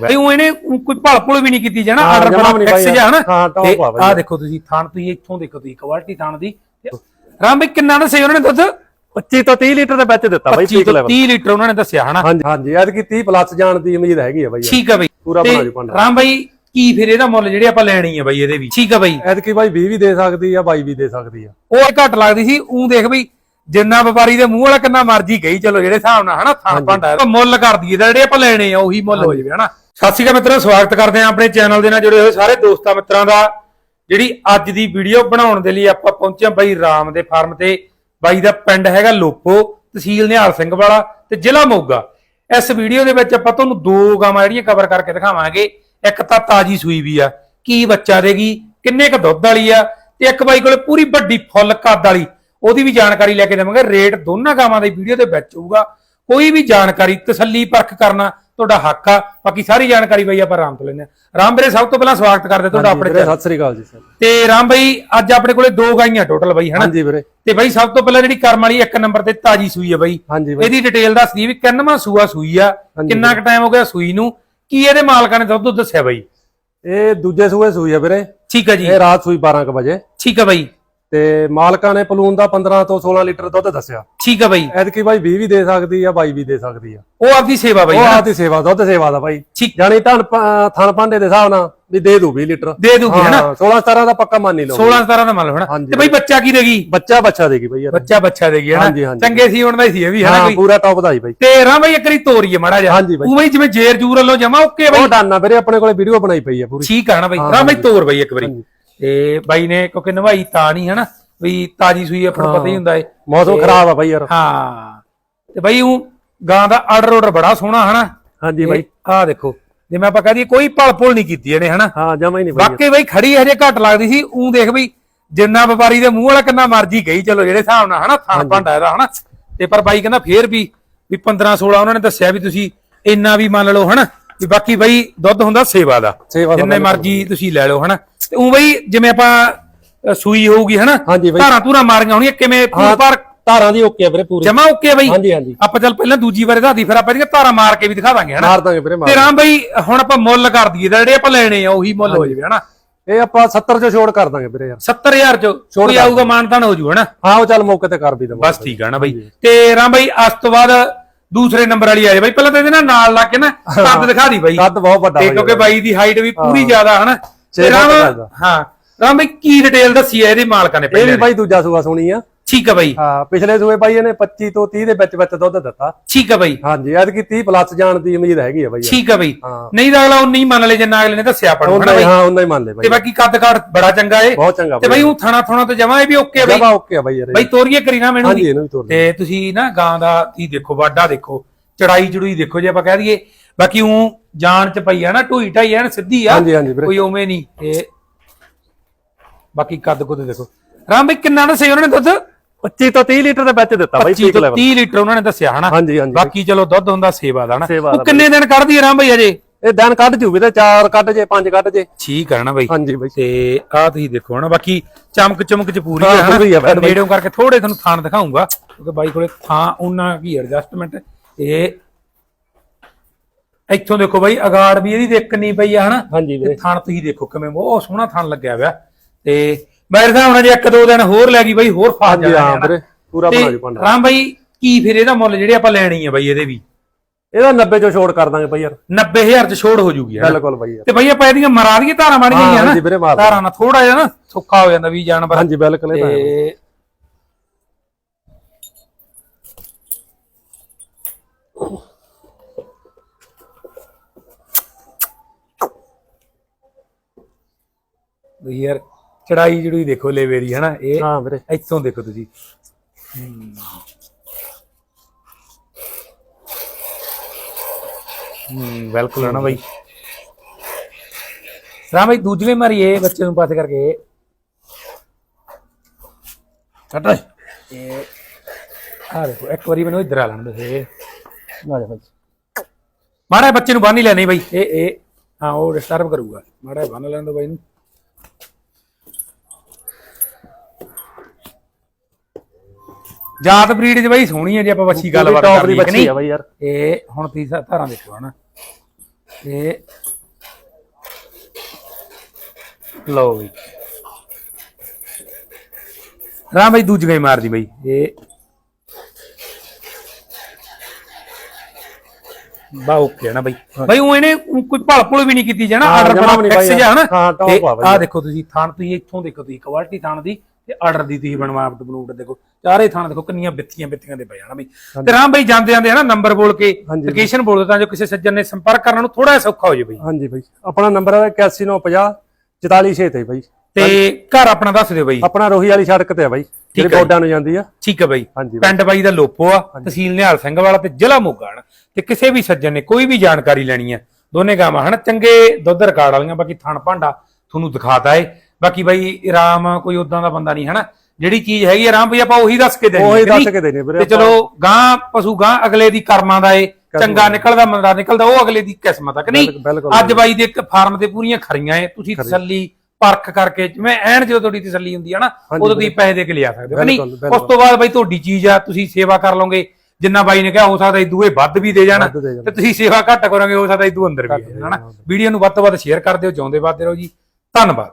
ਬਈ ਉਹ ਇਹਨੇ ਕੋਈ ਭਲ ਭੁਲ ਵੀ ਨਹੀਂ ਕੀਤੀ ਜਣਾ ਆਰਡਰ ਨਹੀਂ ਫਿਕਸ ਜਿਹਾ ਹਨਾ। ਤੇ ਆ ਦੇਖੋ ਤੁਸੀਂ ਥਾਣ ਤੁਸੀਂ ਇੱਥੋਂ ਦੇਖੋ ਤੁਸੀਂ ਕੁਆਲਿਟੀ ਥਾਣ ਦੀ। ਤੇ ਰਾਮ ਬਈ ਕਿੰਨਾ ਦੱਸਿਆ ਉਹਨਾਂ ਨੇ ਦੁੱਧ? 25 ਤੋਂ 30 ਲੀਟਰ ਦੇ ਵਿੱਚ ਦਿੱਤਾ ਬਾਈ 25 ਪੀਕ ਤੋਂ ਲੈਵਲ 30 ਲੀਟਰ ਉਹਨਾਂ ਨੇ ਦੱਸਿਆ ਹਨਾ। ਹਾਂਜੀ ਹਾਂਜੀ ਐਤਕੀ 30 ਪਲੱਸ ਜਾਣ ਦੀ ਉਮੀਦ ਹੈਗੀ ਆ ਬਾਈ। ਠੀਕ ਆ ਬਈ। ਪੂਰਾ ਤੇ ਬਣਾ ਜੂ ਭਾਂਡਾ। ਰਾਮ ਬਈ ਕੀ ਫਿਰ ਇਹਦਾ ਮੁੱਲ ਜਿਹੜੇ ਆਪਾਂ ਲੈਣੀ ਆ ਬਈ ਇਹਦੇ ਵੀ? ਠੀਕ ਆ ਬਈ। ਐਤਕੀ ਬਾਈ 20 ਵੀ ਦੇ ਸਕਦੀ ਆ 22 ਵੀ ਦੇ ਸਕਦੀ ਆ। ਉਹ ਘੱਟ ਲੱਗਦੀ ਸੀ ਉਹ ਦੇਖ ਬਈ ਜਿੰਨਾ ਵਪਾਰੀ ਦੇ ਮੂੰਹ ਵਾਲਾ ਕਿੰਨਾ ਮਰਜ਼ੀ ਕਹੀ ਚਲੋ ਜਿਹੜੇ ਹਿਸਾਬ ਨਾਲ ਹਨਾ ਥਾਂ ਭਾਂਡਾ। ਮੁੱਲ ਕਰ ਦਈਏ ਜਿਹੜੇ ਆਪਾਂ ਲੈਣੇ ਆ ਉਹੀ ਮੁੱਲ ਹੋ ਜਾਵੇ ਹਨਾ। ਸਤਿ ਸ਼੍ਰੀ ਅਕਾਲ ਮਿੱਤਰੋ ਸਵਾਗਤ ਕਰਦੇ ਆ ਆਪਣੇ ਚੈਨਲ ਦੇ ਨਾਲ ਜੁੜੇ ਹੋਏ ਸਾਰੇ ਦੋਸਤਾਂ ਮਿੱਤਰਾਂ ਦਾ ਜਿਹੜੀ ਅੱਜ ਦੀ ਵੀਡੀਓ ਬਣਾਉਣ ਦੇ ਲਈ ਆਪਾਂ ਪਹੁੰਚੇ ਬਾਈ ਰਾਮ ਦੇ ਫਾਰਮ ਤੇ। ਬਾਈ ਦਾ ਪਿੰਡ ਹੈਗਾ ਲੋਪੋ ਤਹਿਸੀਲ ਨਿਹਾਲ ਸਿੰਘ ਵਾਲਾ ਤੇ ਜ਼ਿਲ੍ਹਾ ਮੋਗਾ। ਇਸ ਵੀਡੀਓ ਦੇ ਵਿੱਚ ਆਪਾਂ ਤੁਹਾਨੂੰ ਦੋ ਗਾਵਾਂ ਜਿਹੜੀਆਂ ਕਵਰ ਕਰਕੇ ਦਿਖਾਵਾਂਗੇ। ਇੱਕ ਤਾਂ ਤਾਜੀ ਸੂਈ ਵੀ ਆ ਕੀ ਬੱਚਾ ਦੇਗੀ ਕਿੰਨੇ ਕ ਦੁੱਧ ਵਾਲੀ ਆ ਤੇ ਇੱਕ ਬਾਈ ਕੋਲੇ ਪੂਰੀ ਵੱਡੀ ਫੁੱਲ ਕੱਦ ਵਾਲੀ। ਉਹਦੀ ਵੀ ਜਾਣਕਾਰੀ ਲੈ ਕੇ ਦੇਵਾਂਗੇ। ਰੇਟ ਦੋਨਾਂ ਗਾਵਾਂ ਦੀ ਵੀਡੀਓ ਦੇ ਵਿੱਚ ਹੋਊਗਾ। ਕੋਈ ਵੀ ਜਾਣਕਾਰੀ ਤਸੱਲੀ ਪਰਖ ਕਰਨਾ ਤੁਹਾਡਾ ਹੱਕ ਆ। ਬਾਕੀ ਸਾਰੀ ਜਾਣਕਾਰੀ ਬਾਈ ਆਪਾਂ ਰਾਮ ਤੋਂ ਲੈਂਦੇ ਆ ਰਾਮ ਵੀਰੇ ਸਭ ਤੋਂ ਪਹਿਲਾਂ ਸਵਾਗਤ ਕਰਦੇ ਤੁਹਾਡਾ ਆਪਣੇ ਵੀਰੇ ਸਤਿ ਸ੍ਰੀ ਅਕਾਲ ਜੀ ਸਰ। ਤੇ ਰਾਮ ਬਾਈ ਅੱਜ ਆਪਣੇ ਕੋਲੇ ਦੋ ਗਾਈਆਂ ਟੋਟਲ ਬਾਈ ਹਨਾ? ਹਾਂਜੀ ਵੀਰੇ। ਤੇ ਬਾਈ ਸਭ ਤੋਂ ਪਹਿਲਾਂ ਜਿਹੜੀ ਕਰਮ ਵਾਲੀ ਇੱਕ ਨੰਬਰ ਤੇ ਤਾਜੀ ਸੂਈ ਆ ਬਾਈ। ਇਹਦੀ ਡਿਟੇਲ ਦੱਸ ਦਈਏ ਵੀ ਕਿੰਨਵਾਂ ਸੂਆ ਸੂਈ ਆ ਕਿੰਨਾ ਕੁ ਟਾਈਮ ਹੋ ਗਿਆ ਸੂਈ ਨੂੰ ਕੀ ਇਹਦੇ ਮਾਲਕਾਂ ਨੇ ਦੁੱਧ ਦੱਸਿਆ ਬਾਈ? ਇਹ ਦੂਜੇ ਸੂਏ ਸੂਈ ਆ ਵੀਰੇ। ਠੀਕ ਆ ਜੀ। ਇਹ ਰਾਤ ਸੂਈ 12 ਕੁ ਵਜੇ। ਠੀਕ ਆ ਬਾਈ। ਤੇ ਮਾਲਕਾਂ ਨੇ ਪਲੂਨ ਦਾ 15 ਤੋਂ 16 ਲੀਟਰ ਦੁੱਧ ਦੱਸਿਆ। ਠੀਕ ਆ ਬਾਈ। ਐਤਕੀ ਬਾਈ 20 ਵੀ ਦੇ ਸਕਦੀ ਆ 22 ਵੀ ਦੇ ਸਕਦੀ ਆ। ਉਹ ਆਪਦੀ ਸੇਵਾ ਬਾਈ ਉਹ? ਆਦੀ ਸੇਵਾ ਦੁੱਧ ਸੇਵਾ ਦਾ ਬਾਈ। ਠੀਕ। ਜਾਨੀ ਧਨ ਥਣ ਭਾਂਡੇ ਦੇ ਹਿਸਾਬ ਨਾਲ ਵੀ ਦੇ ਦੂ 20 ਲੀਟਰ। ਦੇ ਦੂਗੀ ਹਨਾ? 16 17 ਦਾ ਪੱਕਾ ਮੰਨ ਹੀ ਲਓ। 16 17 ਦਾ ਮੰਨ ਲਓ ਹਨਾ? ਹਾਂਜੀ ਤੇ ਬਾਈ ਬੱਚਾ ਕੀ ਦੇਗੀ? ਬੱਚਾ ਬੱਚਾ ਦੇਗੀ ਬਾਈ ਯਾਰ ਬੱਚਾ ਬੱਚਾ ਦੇਗੀ ਹਨਾ? ਹਾਂਜੀ। ਚੰਗੇ ਸੀ ਹੁਣ ਦਾ ਹੀ ਸੀ ਇਹ ਵੀ ਹਨਾ ਹਾਂ ਕੋਈ ਪੂਰਾ ਟੌਪ ਦਾ ਹੀ ਬਾਈ। ਤੇ ਰਾਂ ਬਾਈ ਇੱਕ ਵਾਰੀ ਤੋਰੀਏ ਮੜਾ ਜਾ ਹਾਂਜੀ ਬਾਈ। ਉਹ ਬਾਈ ਜਿਵੇਂ ਜੇਰ ਜੂਰ ਵੱਲੋਂ ਜਮਾ ਓਕੇ ਬਾਈ। ਉਹ ਡਾਨਾ ਵੀਰੇ ਆਪਣੇ ਕੋਲੇ ਵੀਡੀਓ ਬਣਾਈ ਪਈ ਆ ਪੂਰੀ। ਠੀਕ ਆ ਨਾ ਬਾਈ? ਰਾਂ ਬਾਈ ਤੋਰ ਬਾਈ ਇੱਕ ਵਾਰੀ। ਤੇ ਬਾਈ ਨੇ ਕਿਉਂਕਿ ਨਵਾਈ ਤਾਂ ਨਹੀਂ ਹਨਾ? ਵੀ ਤਾਜੀ ਸੂਈ ਆਪਾਂ ਨੂੰ ਪਤਾ ਹੀ ਹੁੰਦਾ ਏ। ਮੌਸਮ ਖਰਾਬ ਆ ਬਾਈ ਯਾਰ। ਹਾਂ। ਤੇ ਬਾਈ ਉਹ ਗਾਂ ਦਾ ਆਰਡਰ ਆਰਡਰ ਬੜਾ ਸੋਹਣਾ ਹਨਾ? ਹਾਂਜੀ ਬਾਈ। ਆਹ ਦੇਖੋ ਜਿਵੇਂ ਆਪਾਂ ਕਹਦੀਏ ਕੋਈ ਭੁਲ ਨਹੀਂ ਕੀਤੀ ਇਹਨੇ ਹਨਾ? ਹਾਂ ਜਮਾ ਹੀ ਨਹੀਂ ਬਾਈ। ਵਾਕਈ ਬਈ ਖੜੀ ਹਜੇ ਘੱਟ ਲੱਗਦੀ ਸੀ ਉਹ ਦੇਖ ਬਈ ਜਿੰਨਾ ਵਪਾਰੀ ਦੇ ਮੂੰਹ ਵਾਲਾ ਕਿੰਨਾ ਮਰਜ਼ੀ ਕਹੀ ਚਲੋ ਜਿਹੜੇ ਹਿਸਾਬ ਨਾਲ ਹਨਾ? ਥਾਂ ਭਾਂਡਾ ਇਹਦਾ ਹਨਾ? ਤੇ ਪਰ ਬਾਈ ਕਹਿੰਦਾ ਫੇਰ ਵੀ ਵੀ 15 16 ਉਹਨਾਂ ਨੇ ਦੱਸਿਆ ਵੀ ਤੁਸੀਂ ਇੰਨਾ ਵੀ ਮੰਨ ਲਓ ਹਨਾ? ਵੀ ਬਾਕੀ ਬਈ ਦੁੱਧ ਹੁੰਦਾ ਸੇਵਾ ਦਾ। ਸੇਵਾ ਦਾ ਜਿੰਨੇ ਮਰਜ਼ੀ ਤੁਸੀਂ ਲੈ ਲਓ ਹਨਾ? ਤੇ ਉਹ ਬਈ ਜਿਵੇਂ ਆਪਾਂ ਸੂਈ ਹੋਊਗੀ ਹਨਾ? ਧਾਰਾਂ ਧੂਰਾਂ ਮਾਰੀਆਂ ਹੋਣੀਆਂ ਕਿਵੇਂ ਪਰ ਧਾਰਾਂ ਦੀ ਓਕੇ ਵੀਰੇ ਪੂਰੀ। ਜਮਾ ਓਕੇ ਬਈ? ਹਾਂਜੀ ਹਾਂਜੀ। ਆਪਾਂ ਚੱਲ ਪਹਿਲਾਂ ਦੂਜੀ ਵਾਰੇ ਦੱਸਦੀ ਫਿਰ ਆਪਾਂ ਇਹਦੀਆਂ ਧਾਰਾਂ ਮਾਰ ਕੇ ਵੀ ਦਿਖਾ ਦਾਂਗੇ ਹਨਾ? ਮਾਰ ਦਾਂਗੇ ਵੀਰੇ ਮਾਰ ਤੇ ਰਾਮ ਬਈ ਹੁਣ ਆਪਾਂ ਮੁੱਲ ਕਰ ਦਈਏ ਜਿਹੜੇ ਆਪਾਂ ਲੈਣੇ ਆ ਉਹੀ ਮੁੱਲ ਹੋ ਜਾਵੇ ਹਨਾ? ਇਹ ਆਪਾਂ 70 ਚ ਛੋੜ ਕਰ ਦਾਂਗੇ ਵੀਰੇ ਯਾਰ। 70000 ਚ ਕੋਈ ਆਊਗਾ ਮਾਨਤਾਨ ਹੋ ਜੂ ਹਨਾ? ਹਾਂ ਉਹ ਚੱਲ ਮੌਕੇ ਤੇ ਕਰ ਵੀ ਦਵਾਂ ਬਸ ਠੀਕ ਆ ਨਾ ਬਈ? ਤੇ ਰਾਮ ਬਈ ਅੱਜ ਤੋਂ ਬਾਅਦ ਦੂਸਰੇ ਨੰਬਰ ਵਾਲੀ ਆ ਜਾਏ ਬਈ ਪਹਿਲਾਂ ਤਾਂ ਇਹਦੇ ਨਾਲ ਨਾਲ ਲਾ ਕੇ ਨਾ ਕੱਦ ਦਿਖਾ ਦੀ ਬਈ। ਕੱਦ ਬਹੁਤ ਵੱਡਾ ਤੇ ਕਿਉਂਕਿ ਬਾਈ ਦੀ ਹਾਈਟ ਵੀ ਪੂਰੀ ਜ਼ਿਆਦਾ ਹਨਾ? ਤੇ ਰਾਮ। ਹਾਂ। ਰਾਮ ਬਈ ਕੀ ਡਿਟੇਲ ਦੱਸੀ ਹੈ ਇਹਦੇ ਮਾਲਕਾਂ ਨੇ ਇਹ ਵੀ ਪਹਿਲੇ ਬਾਈ ਦੂਜਾ ਸੂਆ ਸੁਣੀ ਆ। ਠੀਕ ਆ ਬਈ। ਹਾਂ ਪਿਛਲੇ ਸੂਏ ਬਾਈ ਇਹਨੇ 25 ਤੋਂ 30 ਦੇ ਵਿੱਚ ਵਿੱਚ ਦੁੱਧ ਦਿੱਤਾ। ਠੀਕ ਆ ਬਈ। ਹਾਂਜੀ ਐਤਕੀ 30 ਪਲੱਸ ਜਾਣ ਦੀ ਉਮੀਦ ਹੈਗੀ ਆ ਬਾਈ। ਠੀਕ ਆ ਬਈ। ਹਾਂ। ਨਹੀਂ ਤਾਂ ਅਗਲਾ ਉਹ ਨਹੀਂ ਮੰਨ ਲੈ ਜਿੰਨਾ ਅਗਲੇ ਨੇ ਦੱਸਿਆ ਆਪਾਂ ਨੂੰ ਉਹਨਾਂ ਬਈ ਹੀ ਹਾਂ ਉਹਨਾਂ ਹੀ ਮੰਨ ਲੈ ਤੇ ਬਾਈ ਬਾਕੀ ਕੱਦ ਕਾਠ ਬੜਾ ਚੰਗਾ ਏ। ਬਹੁਤ ਚੰਗਾ ਤੇ ਬਈ ਉਹ ਥਾਣਾ ਥਾਣਾ ਤੇ ਜਮਾ ਇਹ ਵੀ ਓਕੇ ਆ ਬਈ। ਜਮਾ ਓਕੇ ਆ ਬਾਈ ਯਾਰ। ਬਈ ਤੋਰੀਏ ਕਰੀ ਨਾ ਮੈਨੂੰ ਹਾਂਜੀ। ਇਹਨੂੰ ਵੀ ਤੋਰ ਤੇ ਤੁਸੀਂ ਨਾ ਗਾਂ ਦਾ ਕੀ ਦੇਖੋ ਵਾਡਾ ਦੇਖੋ ਚੜਾਈ ਚੜੂਈ ਦੇਖੋ ਜੇ ਆਪਾਂ ਕਹਿ ਦਈਏ। ਬਾਕੀ ਉਹ ਜਾਨ ਚ ਪਈ ਆ ਨਾ ਢੂਈ ਢਾਈ ਐਨ ਸਿੱਧੀ ਆ। ਹਾਂਜੀ ਹਾਂਜੀ ਵੀਰੇ। ਕੋਈ ਉਵੇਂ ਨਹੀਂ। ਤੇ ਬਾਕੀ ਕੱਦ ਕੁੱਦ ਦੇਖੋ। ਰਾਮ ਬਈ ਕਿੰਨਾ ਦੱਸਿਆ ਉਹਨਾਂ ਨੇ ਦੁੱਧ? 25 ਤੋਂ 30 ਲੀਟਰ ਦੇ ਵਿੱਚ ਦਿੱਤਾ ਬਾਈ 25 ਪੀਕ ਤੋਂ ਲੈਵਲ 30 ਲੀਟਰ ਉਹਨਾਂ ਨੇ ਦੱਸਿਆ ਹਨਾ? ਹਾਂਜੀ ਹਾਂਜੀ ਬਾਕੀ ਚਲੋ ਦੁੱਧ ਹੁੰਦਾ ਸੇਵਾ ਦਾ ਨਾ ਸੇਵਾ ਉਹ ਦਾ ਕਿੰਨੇ ਦਿਨ ਕੱਢਦੀ ਰਾਮ ਬਈ ਅਜੇ? ਇਹ ਦਿਨ ਕੱਢ ਜੂ ਵੀਰੇ ਚਾਰ ਕੱਢ ਜੇ ਪੰਜ ਕੱਢ ਜੇ। ਠੀਕ ਆ ਨਾ ਬਈ? ਹਾਂਜੀ ਬਾਈ। ਤੇ ਆਹ ਤੁਸੀਂ ਦੇਖੋ ਹਨਾ? ਬਾਕੀ ਚਮਕ ਚਮਕ ਚ ਪੂਰੀ ਹਾਂ, ਹੈ ਪੂਰੀ ਹਨਾ ਬੈਠ ਬਾਈ। ਨੇੜਿਓਂ ਕਰਕੇ ਥੋੜੇ ਤੁਹਾਨੂੰ ਥਾਣ ਦਿਖਾਉਂਗਾ ਕਿਉਂਕਿ ਬਾਈ ਕੋਲੇ ਥਾਂ ਉਹਨਾਂ ਕੀ ਐਡਜਸਟਮੈਂਟ ਇਹ ਇੱਥੋਂ ਦੇਖੋ ਬਾਈ ਅਗਾੜ ਵੀ ਇਹਦੀ ਦੇਖ ਨਹੀਂ ਪਈ ਆ ਹਨਾ? ਹਾਂਜੀ ਤੇ ਵੀਰੇ ਥਣ ਤੁਸੀਂ ਦੇਖੋ ਕਿਵੇਂ ਬਹੁਤ ਸੋਹਣਾ ਥਣ ਲੱਗਿਆ ਹੋਇਆ। ਤੇ ਮੇਰੇ ਹਿਸਾਬ ਨਾਲ ਜੇ ਇੱਕ ਦੋ ਦਿਨ ਹੋਰ ਲੈ ਗਈ ਬਾਈ ਹੋਰ ਫਾਸ ਜਾਣਾ ਹਾਂ ਹੈ ਨਾ। ਵੀਰੇ ਪੂਰਾ ਬਣਾ ਜੂ ਪੰਡਾ ਰਾਮ ਬਾਈ ਕੀ ਫਿਰ ਇਹਦਾ ਮੁੱਲ ਜਿਹੜੇ ਆਪਾਂ ਲੈਣੀ ਆ ਬਾਈ ਇਹਦੇ ਵੀ ਇਹਦਾ 90 ਚੋਂ ਛੋੜ ਕਰ ਦਾਂਗੇ ਬਾਈ ਯਾਰ 90000 ਚ ਛੋੜ ਹੋ ਜੂਗੀ। ਬਿਲਕੁਲ ਬਾਈ ਯਾਰ ਤੇ ਬਾਈ ਆਪਾਂ ਇਹਦੀਆਂ ਮਰਾ ਦਈਏ ਧਾਰਾਂ ਹਾਂ, ਹੀ ਮਾਰ ਦਿਓ। ਧਾਰਾਂ ਨਾਲ ਥੋੜਾ ਜਿਹਾ ਨਾ ਸੁੱਖਾ ਹੋ ਜਾਂਦਾ ਵੀ ਜਾਨਵਰ ਹਾਂਜੀ ਬਿਲਕੁਲ ਇਹ ਤਾਂ ਹੈ। ਯਾਰ ਚੜਾਈ ਜੜੂਈ ਦੇਖੋ ਲੇਵੇ ਦੀ ਹਨਾ? ਇਹ ਹਾਂ ਵੀਰੇ। ਇੱਥੋਂ ਦੇਖੋ ਤੁਸੀਂ। ਹੂੰ। ਬਿਲਕੁਲ ਹੈ ਨਾ ਬਾਈ। ਰਾਮ ਭਾਈ ਦੂਜਲੇ ਮਾਰੀ ਇਹ ਬੱਚੇ ਨੂੰ ਪਾਸੇ ਕਰਕੇ। ਕੱਟ ਇਹ ਆ ਦੇਖੋ ਇੱਕ ਵਾਰੀ ਮੈਨੂੰ ਇਧਰ ਆ ਲੈਣ ਦੇ ਇਹ। ਆ ਜਾ ਬਾਈ। ਮਾੜਾ ਬੱਚੇ ਨੂੰ ਬੰਨ ਹੀ ਲੈ ਨਹੀਂ ਬਾਈ। ਇਹ ਇਹ ਹਾਂ ਉਹ ਡਿਸਟਰਬ ਕਰੂਗਾ। ਮਾੜਾ ਬੰਨ ਲੈਣ ਦੋ ਬਾਈ ਨੂੰ। ਜਾਤ ਬਰੀਡ ਚ ਬਾਈ ਸੋਹਣੀ ਹੈ ਜੇ ਆਪਾਂ ਵੱਛੀ ਗੱਲਬਾਤ ਟੌਪ ਦੀ ਲਈਏ ਕਿ ਬੱਚੀ ਨਹੀਂ? ਆ ਬਾਈ ਯਾਰ। ਇਹ ਹੁਣ ਤੁਸੀਂ ਧਾਰਾਂ ਦੇਖੋ ਹਨਾ। ਇਹ ਲਓ ਬਈ। ਰਾਮ ਬਈ ਦੂਜੀ ਗਈ ਮਾਰਦੀ ਬਈ। ਇਹ ਬਾ ਓਕੇ ਨਾ ਬਈ। ਬਈ ਉਹ ਇਹਨੇ ਕੋਈ ਭਲ ਭੁਲ ਵੀ ਨਹੀਂ ਕੀਤੀ ਜਣਾ। ਹਾਂ, ਆਰਡਰ ਜਮਾਂ ਬਣਾ ਨਹੀਂ ਫਿਕਸ ਪਾਈ ਜਿਹਾ ਹਨਾ ਹਾਂ, top ਤੇ ਆ ਬਈ। ਆਹ ਦੇਖੋ ਤੁਸੀਂ ਥਾਣ ਤੁਸੀਂ ਇੱਥੋਂ ਦੇਖੋ ਤੁਸੀਂ ਕੁਆਲਿਟੀ ਥਾਣ ਦੀ। ਤੇ ਆਰਡਰ ਦੀ ਤੁਸੀਂ ਬਣਵਾਵਟ ਬਣੂਟ ਦੇਖੋ। ਚਾਰੇ ਥਾਣ ਦੇਖੋ ਕਿੰਨੀਆਂ ਬਿੱਥੀਆਂ ਬਿੱਥੀਆਂ ਦੇ ਪਏ ਹਨਾ ਬਈ। ਤੇ ਰਾਮ ਬਈ ਜਾਂਦੇ ਜਾਂਦੇ ਹਨਾ ਨੰਬਰ ਬੋਲ ਕੇ। ਲੋਕੇਸ਼ਨ ਬੋਲ ਤਾਂ ਜੋ ਕਿਸੇ ਸੱਜਣ ਨੇ ਸੰਪਰਕ ਕਰਨ ਨੂੰ ਥੋੜਾ ਜਿਹਾ ਸੌਖਾ ਹੋ ਜੇ ਬਈ। ਹਾਂਜੀ ਬਾਈ। ਆਪਣਾ ਨੰਬਰ ਹੈ 8150 446 ਤੇ ਬਾਈ। ਤੇ ਘਰ ਆਪਣਾ ਦੱਸ ਦਿਓ ਬਈ। ਆਪਣਾ ਰੋਹੀ ਵਾਲੀ ਸੜਕ ਤੇ ਆ ਬਾਈ ਜਿਹੜੇ। ਬੋਡਾਂ ਨੂੰ ਜਾਂਦੀ ਆ। ਠੀਕ ਹੈ ਬਈ। ਪਿੰਡ ਬਾਈ ਦਾ ਲੋਪੋ ਆ ਤਹਿਸੀਲ ਨਿਹਾਲ ਸਿੰਘ ਵਾਲਾ ਤੇ ਜ਼ਿਲ੍ਹਾ ਮੋਗਾ ਹਨ ਤੇ ਕਿਸੇ ਵੀ ਸੱਜਣ ਨੇ ਕੋਈ ਵੀ ਜਾਣਕਾਰੀ ਲੈਣੀ ਹੈ ਦੋਨੇ ਗਾਵਾਂ ਹਨ ਚੰਗੇ ਦੁੱਧ ਰਿਕਾਰਡ ਵਾਲੀਆਂ ਬਾਕੀ ਥਣ ਭਾਂਡਾ ਤੁਹਾਨੂੰ ਦਿਖਾਤਾ ਏ। ਬਾਕੀ ਬਾਈ ਰਾਮ ਕੋਈ ਉਦਾਂ ਦਾ ਬੰਦਾ ਨਹੀਂ ਹਨਾ? ਜਿਹੜੀ ਚੀਜ਼ ਹੈਗੀ ਆ ਰਾਮ ਬਈ ਆਪਾਂ ਉਹੀ ਦੱਸ ਕੇ ਦੇਣੀ ਉਹੀ ਹੈ, ਦੱਸ? ਕੇ ਦੇਣੀ ਵੀਰੇ ਤੇ ਚਲੋ ਗਾਂ ਪਸ਼ੂ ਗਾਂ ਅਗਲੇ ਦੀ ਕਰਮਾਂ ਦਾ ਏ ਚੰਗਾ ਨਿਕਲਦਾ ਮੰਦਾ ਨਿਕਲਦਾ ਉਹ ਅਗਲੇ ਦੀ ਕਿਸਮਤ ਆ ਕਿ ਨਹੀਂ? ਅੱਜ ਬਾਈ ਦੇ ਇੱਕ ਫਾਰਮ ਤੇ ਪੂਰੀਆਂ ਖਰੀਆਂ ਏ ਤੁਸੀਂ ਤਸੱਲੀ ਪਰਖ ਕਰਕੇ ਜਿਵੇਂ ਐਨ ਜਦੋਂ ਤੁਹਾਡੀ ਤਸੱਲੀ ਹੁੰਦੀ ਹੈ ਨਾ ਉਦੋਂ ਤੁਸੀਂ ਪੈਸੇ ਦੇ ਕੇ ਲਿਆ ਸਕਦੇ ਹੋ ਨਹੀਂ? ਉਸ ਤੋਂ ਬਾਅਦ ਬਾਈ ਤੁਹਾਡੀ ਚੀਜ਼ ਆ ਤੁਸੀਂ ਸੇਵਾ ਕਰ ਲਓਗੇ ਜਿੰਨਾ ਬਾਈ ਨੇ ਕਿਹਾ ਹੋ ਸਕਦਾ ਇਹ ਵੱਧ ਵੀ ਦੇ ਜਾਣ। ਤੇ ਤੁਸੀਂ ਸੇਵਾ ਘੱਟ ਕਰੋਗੇ ਹੋ ਸਕਦਾ ਇਦੂ ਅੰਦਰ ਵੀ ਜਾਣ, ਹਨਾ? ਵੀਡੀਓ ਨੂੰ ਵੱਧ ਤੋਂ ਵੱਧ ਸ਼ੇਅਰ ਕਰ ਦਿਓ ਜਿਉਂਦੇ ਵੱਧਦੇ ਰਹੋ ਜੀ। ਧੰਨਵਾਦ।